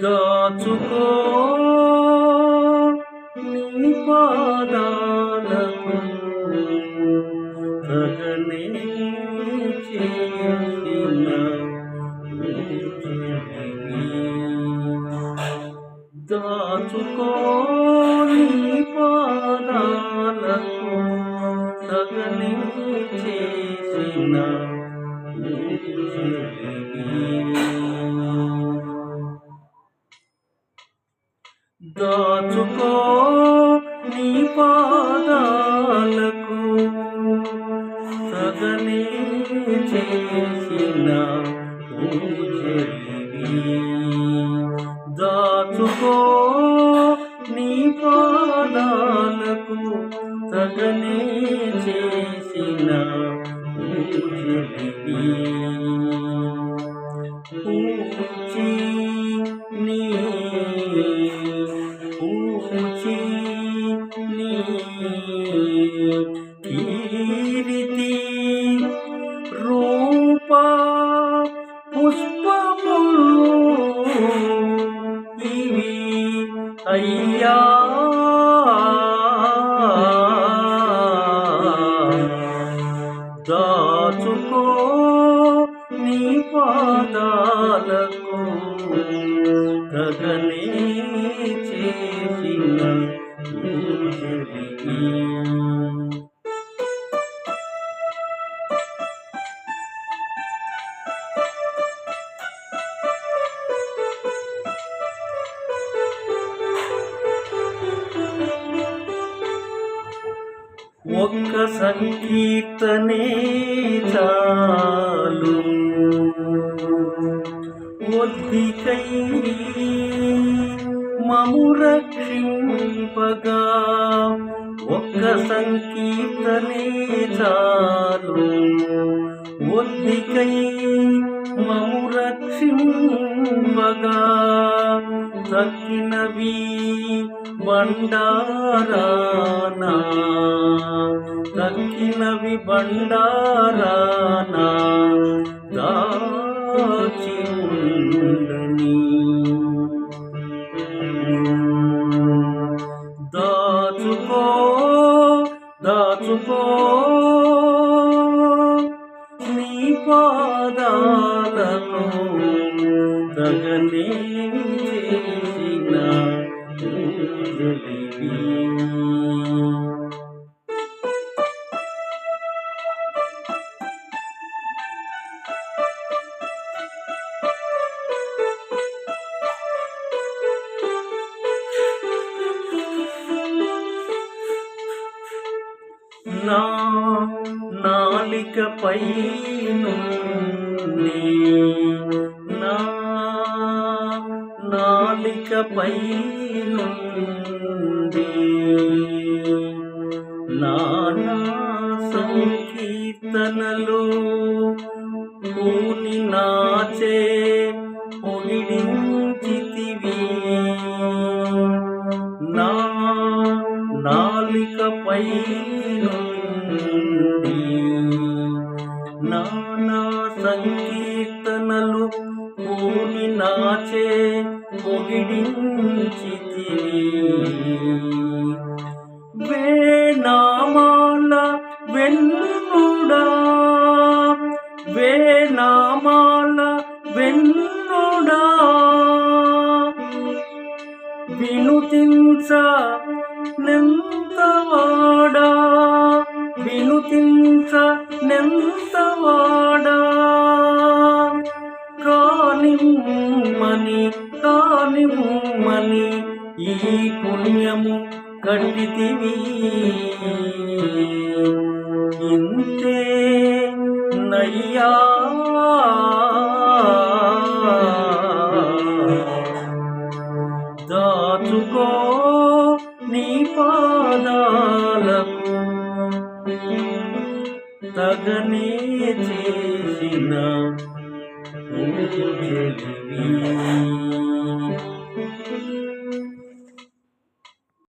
దాచుకో. నీ పాదాలకు గగనే చేసిన దాచుకో. నీ దాచుకో నీ పాదాలకు. తగని చేసిన దాచుకో నీ పాదాలకు. తగనే చేసిన పూచి నీ పుష్పములు ఇవి అయ్యా దాచుకో నీ పాదాలకు గగనే చేసిన పూజలివి. ఒక్క సంకీర్తనే చాలు. ఒద్దికై మము రక్షింపగా ఒక్క సంకీర్తనే చాలు. ఒద్దికై మము రక్షింపగా తక్కినవి బండారానా. తక్కినవి బండారానా. దాచి ఉండని. దాచుకో దాచుకో. పాదాలను తగనే చేసిన పూజలివి. నా నాలికపై నుండి నా నాలికపై నుండి నానా సంకీర్తనలు కూని నాచే పొగిడించితివి. నా నాలికపై నుండి పూని నాచే పొగిడించితివి వేనామాల వెన్నుడా వేనామాల వెన్నుడా వినుతించ నెంతవాడా వినుతించ నెంతవాడా కానిమ్మని కానిమ్మని ఈ పుణ్యము కట్టితివి. ఇంతే నయ్యా. దాచుకో నీ పాదాలకు. తగనే చేసిన Thank you.